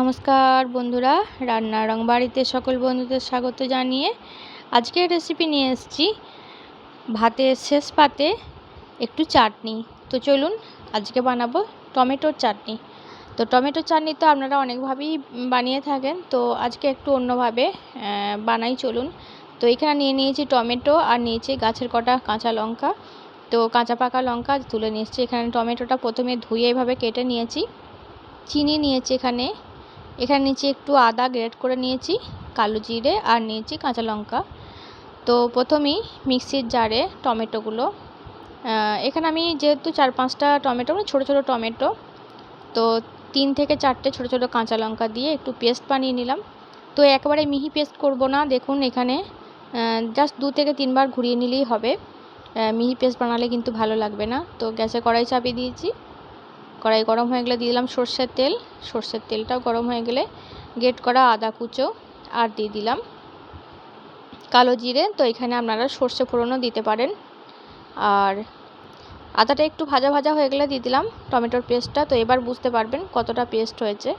নমস্কার বন্ধুরা রান্না রং বাড়িতে সকল বন্ধুদের স্বাগত জানিয়ে আজকে রেসিপি নিয়ে এসেছি ভাতের শেষ পাতে একটু চাটনি। তো চলুন আজকে বানাবো টমেটোর চাটনি। তো টমেটোর চাটনি তো আপনারা অনেকভাবেই বানিয়ে থাকেন, তো আজকে একটু অন্যভাবে বানাই চলুন। তো এখানে নিয়ে নিয়েছি টমেটো আর নিয়েছি গাছের কটা কাঁচা লঙ্কা। তো কাঁচা পাকা লঙ্কা তুলে নিয়েছি। এখানে টমেটোটা প্রথমে ধুয়ে এভাবে কেটে নিয়েছি। চিনি নিয়েছি এখানে। এখানে নিচে একটু আদা গ্রেট করে নিয়েছি, কালো জিরে আর নিয়েছি কাঁচা লঙ্কা। তো প্রথমেই মিক্সির জারে টমেটোগুলো এখানে আমি যেহেতু চার পাঁচটা টমেটো মানে ছোটো ছোটো টমেটো, তো তিন থেকে চারটে ছোটো ছোটো কাঁচা লঙ্কা দিয়ে একটু পেস্ট বানিয়ে নিলাম। তো একেবারে মিহি পেস্ট করব না, দেখুন এখানে জাস্ট দু থেকে তিনবার ঘুরিয়ে নিলেই হবে। মিহি পেস্ট বানালে কিন্তু ভালো লাগবে না। তো গ্যাসে কড়াই চাপিয়ে দিয়েছি। কড়াই গরম হয়ে গেলে দিয়ে দিলাম সর্ষের তেল। সর্ষের তেলটাও গরম হয়ে গেলে গেট করা আদা কুচো আর দিয়ে দিলাম কালো জিরে। তো এখানে আপনারা সর্ষে ফোড়নও দিতে পারেন। আর আদাটা একটু ভাজা ভাজা হয়ে গেলে দিয়ে দিলাম টমেটোর পেস্টটা। তো এবার বুঝতে পারবেন কতটা পেস্ট হয়েছে।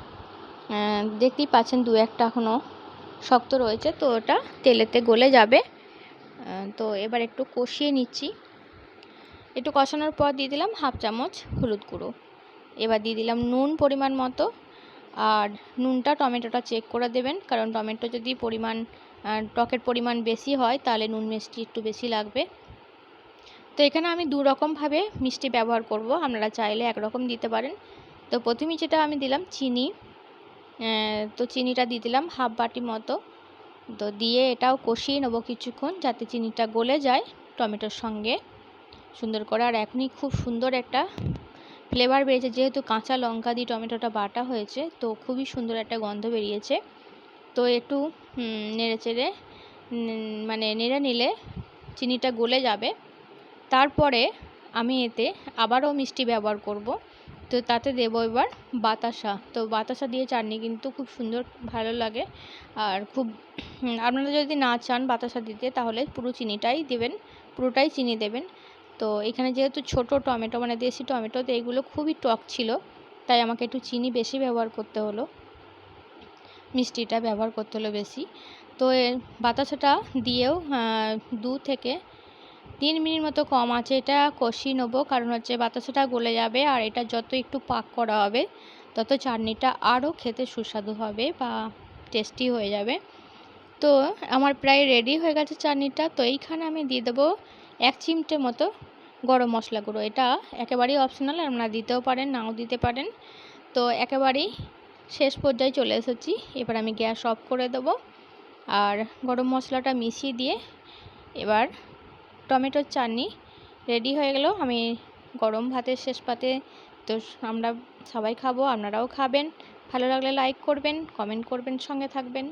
দেখতেই পাচ্ছেন দু একটা এখনও শক্ত রয়েছে। তো ওটা তেলেতে গলে যাবে। তো এবার একটু কষিয়ে নিচ্ছি। একটু কষানোর পর দিয়ে দিলাম হাফ চামচ হলুদ গুঁড়ো। এবার দিয়ে দিলাম নুন পরিমাণ মতো। আর নুনটা, টমেটোটা চেক করে দেবেন, কারণ টমেটো যদি পরিমাণ টকের পরিমাণ বেশি হয়, তাহলে নুন মিষ্টি একটু বেশি লাগবে। তো এখানে আমি দু রকমভাবে মিষ্টি ব্যবহার করব, আপনারা চাইলে একরকম দিতে পারেন। তো প্রথমে যেটা আমি দিলাম চিনি তো চিনিটা দিয়ে দিলাম হাফ বাটি মতো। তো দিয়ে এটাও কষিয়ে নেব কিছুক্ষণ, যাতে চিনিটা গলে যায় টমেটোর সঙ্গে। সুন্দর করে, আর এখনই খুব সুন্দর একটা ফ্লেভার বেরিয়েছে যেহেতু কাঁচা লঙ্কা দিয়ে টমেটোটা বাটা হয়েছে, তো খুবই সুন্দর একটা গন্ধ বেরিয়েছে। তো একটু নেড়ে চেড়ে মানে নেড়ে নিলে চিনিটা গলে যাবে। তারপরে আমি এতে আবারও মিষ্টি ব্যবহার করব। তো তাতে দেবো এবার বাতাসা। তো বাতাসা দিয়ে চাটনি কিন্তু খুব সুন্দর, ভালো লাগে। আর খুব আপনারা যদি না চান বাতাসা দিতে, তাহলে পুরো চিনিটাই দেবেন, পুরোটাই চিনি দেবেন। তো এখানে যেহেতু ছোট টমেটো মানে দেশি টমেটো, তো এগুলো খুবই টক ছিল। তাই আমাকে একটু চিনি বেশি ব্যবহার করতে হলো। মিষ্টিটা ব্যবহার করতে হলো বেশি। তো বাতাসাটা দিয়েও দু থেকে তিন মিনিট মতো কম আছে। এটা কষিয়ে নেব, কারণ হচ্ছে বাতাসাটা গলে যাবে আর এটা যত একটু পাক করা হবে, তত চাটনিটা আরও খেতে সুস্বাদু হবে বা টেস্টি হয়ে যাবে। তো আমার প্রায় রেডি হয়ে গেছে চাটনিটা। তো এইখানে আমি দিয়ে দেবো এক চিমটে মতো গরম মশলা গুঁড়ো। এটা একেবারেই অপশনাল আপনারা দিতেও পারেন, নাও দিতে পারেন। তো একেবারেই শেষ পর্যায়ে চলে এসেছি। এবার আমি গ্যাস অফ করে দেবো। আর গরম মশলাটা মিশিয়ে দিয়ে এবার টমেটোর চাটনি রেডি হয়ে গেল। আমি গরম ভাতের শেষ পাতে তো আমরা সবাই খাব, আপনারাও খাবেন। ভালো লাগলে লাইক করবেন কমেন্ট করবেন, সঙ্গে থাকবেন।